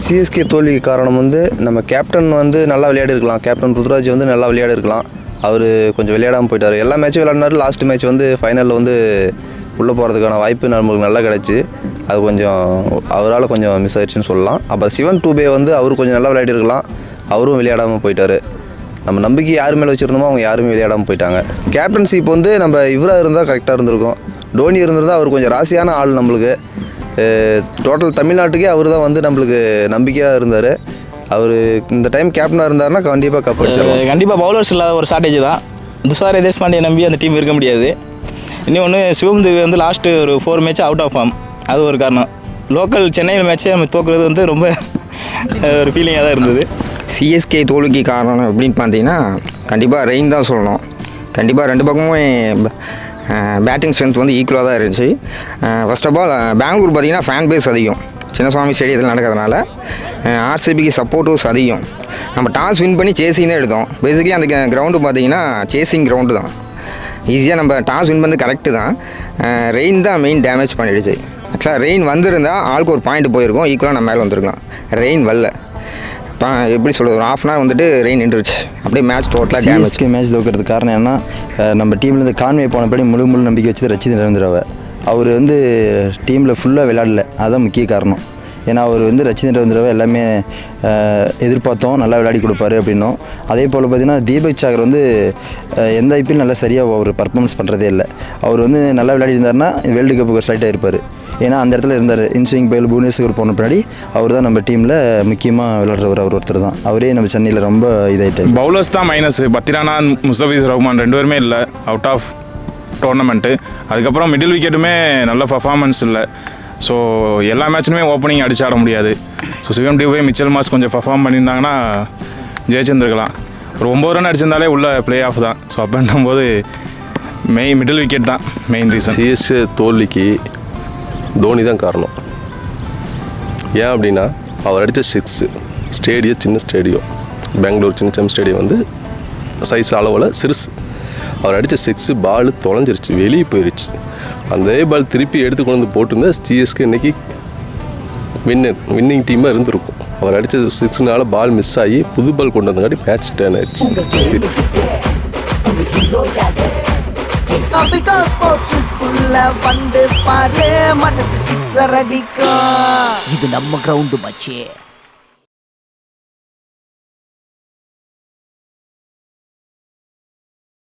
CSK தோல்விக்கு காரணம் வந்து நம்ம கேப்டன் வந்து நல்லா விளையாடி இருக்கலாம். கேப்டன் ருத்ராஜ் வந்து நல்லா விளையாடி இருக்கலாம். அவர் கொஞ்சம் விளையாடாமல் போயிட்டார். எல்லா மேட்சும் விளையாடினார். லாஸ்ட் மேட்ச் வந்து ஃபைனலில் வந்து உள்ளே போகிறதுக்கான வாய்ப்பு நம்மளுக்கு நல்லா கிடச்சி. அது கொஞ்சம் அவரால் கொஞ்சம் மிஸ் ஆயிடுச்சுன்னு சொல்லலாம். அப்புறம் சிவன் டூபே வந்து அவர் கொஞ்சம் நல்லா விளையாடி இருக்கலாம். அவரும் விளையாடாமல் போயிட்டார். நம்ம நம்பிக்கை யார் மேலே வச்சுருந்தோமோ அவங்க யாருமே விளையாடாமல் போயிட்டாங்க. கேப்டன்ஷிப் வந்து நம்ம இவராக இருந்தால் கரெக்டாக இருந்திருக்கும். டோனி இருந்திருந்தால் அவர் கொஞ்சம் ராசியான ஆள் நம்மளுக்கு. டோட்டல் தமிழ்நாட்டுக்கே அவர் தான் வந்து நம்மளுக்கு நம்பிக்கையாக இருந்தார். அவர் இந்த டைம் கேப்டனாக இருந்தாருன்னா கண்டிப்பாக கப் அடிச்சிடலாம் கண்டிப்பாக பவுலர்ஸ் இல்லாத ஒரு ஷார்ட்டேஜ் தான். துஷார் தேஷ்பாண்டியை நம்பி அந்த டீம் இருக்க முடியாது. இன்னொன்று சிவம் தேவி வந்து லாஸ்ட்டு ஒரு four match out of form அது ஒரு காரணம். லோக்கல் சென்னையில் மேட்ச்சே நம்ம தோக்குறது வந்து ரொம்ப ஒரு ஃபீலிங்காக தான் இருந்தது. சிஎஸ்கே தோல்விக்கு காரணம் எப்படின்னு பார்த்தீங்கன்னா கண்டிப்பாக ரெயின் தான் சொல்லணும். கண்டிப்பாக ரெண்டு பக்கமுமே பேட்டிங் ஸ்ட்ரென்த் வந்து ஈக்குவலாக தான் இருந்துச்சு. ஃபர்ஸ்ட் ஆஃப் ஆல் பெங்களூர் பார்த்தீங்கன்னா ஃபேன் பேஸ் அதிகம். சின்னசுவாமி ஸ்டேடியத்தில் நடக்கிறதுனால ஆர்சிபிக்கு சப்போர்ட்டிவ்ஸ் அதிகம். நம்ம டாஸ் வின் பண்ணி சேசிங் தான் எடுத்தோம். பேசிக்கலி அந்த கிரவுண்டு பார்த்தீங்கன்னா சேசிங் கிரவுண்டு தான். ஈஸியாக நம்ம டாஸ் வின் பண்ணது கரெக்டு தான். ரெயின் தான் மெயின் டேமேஜ் பண்ணிடுச்சு. ஆக்சுவலாக ரெயின் வந்திருந்தால் ஆளுக்கு ஒரு பாயிண்ட் போயிருக்கும். ஈக்குவலாக நம்ம மேலே வந்திருக்கலாம். ரெயின் வரல. தான் எப்படி சொல்கிறது ஒரு ஆஃப் அன் ஹவர் வந்துட்டு ரெயின் நின்றுச்சு அப்படியே மேட்ச் டோட்டலாக டேமேஜ் சிஎஸ்கே மேட்ச் தோக்கிறது காரணம் என்ன நம்ம டீம்லேருந்து கான்வே போனபடி முழு முழு நம்பிக்கை வச்சு ரச்சித் ரவீந்திராவை. அவர் வந்து டீமில் ஃபுல்லாக விளையாடல. அதுதான் முக்கிய காரணம். ஏன்னா அவர் வந்து ரச்சித் ரவீந்திராவை எல்லாமே எதிர்பார்த்தோம். நல்லா விளையாடி கொடுப்பாரு அப்படின்னும். அதே போல் பார்த்தீங்கன்னா தீபக் சாகர் வந்து எந்த ஐபிஎல் நல்லா சரியாக அவர் பர்ஃபார்மன்ஸ் பண்ணுறதே இல்லை. அவர் வந்து நல்லா விளையாடி இருந்தாருன்னா வேர்ல்டு கப்புக்கு செலக்ட் ஆகிருப்பார் ஏன்னா அந்த இடத்துல இருந்தார். இன்ஸ்விங் பயில் புவனேஸ்வர் போன பின்னாடி. அவர் தான் நம்ம டீமில் முக்கியமாக விளையாடுறவர். அவர் ஒருத்தர் தான். அவரே நம்ம சென்னையில் ரொம்ப இதாகிட்டார் பவுலர்ஸ் தான் மைனஸ் பத்திரானா முஸ்தபிஸ் ரஹ்மான் ரெண்டு பேருமே இல்லை. அவுட் ஆஃப் டோர்னமெண்ட்டு அதுக்கப்புறம் மிடில் விக்கெட்டுமே நல்ல பர்ஃபார்மன்ஸ் இல்லை. ஸோ எல்லா மேட்ச்லையுமே ஓப்பனிங் அடிச்சு ஆட முடியாது. ஸோ சிவம் டிவே மிச்சல் மாஸ் கொஞ்சம் பர்ஃபார்ம் பண்ணியிருந்தாங்கன்னா ஜெயிச்சிருந்துருக்கலாம் ஒரு ஒம்பது ரன் அடிச்சிருந்தாலே உள்ள ப்ளே ஆஃப் தான் ஸோ அப்படின்னும் போது மெயின் மிடில் விக்கெட் தான் மெயின் ரீசன் சிஎஸ்கே தோல்விக்கு தோனி தான் காரணம். ஏன் அப்படின்னா அவர் அடித்த சிக்ஸு ஸ்டேடியம் சின்ன ஸ்டேடியம் பெங்களூர் சின்ன சின்ன ஸ்டேடியம் வந்து சைஸ் அளவில் சிறுசு. அவர் அடித்த சிக்ஸு பால் தொலைஞ்சிருச்சு வெளியே போயிருச்சு. அந்த பால் திருப்பி எடுத்து கொண்டு வந்து போட்டிருந்தா சிஎஸ்கே இன்னைக்கு வின்னர் வின்னிங் டீமாக இருந்திருக்கும். அவர் அடித்த சிக்ஸ்னால பால் மிஸ் ஆகி புது பால் கொண்டு வந்தங்காட்டி மேட்ச் டேன் ஆயிடுச்சு. பிகாஸ் வந்து பாரு. மனசு சிக்ஸர் அடிக்கும் இது நம்ம கிரவுண்டு மச்சே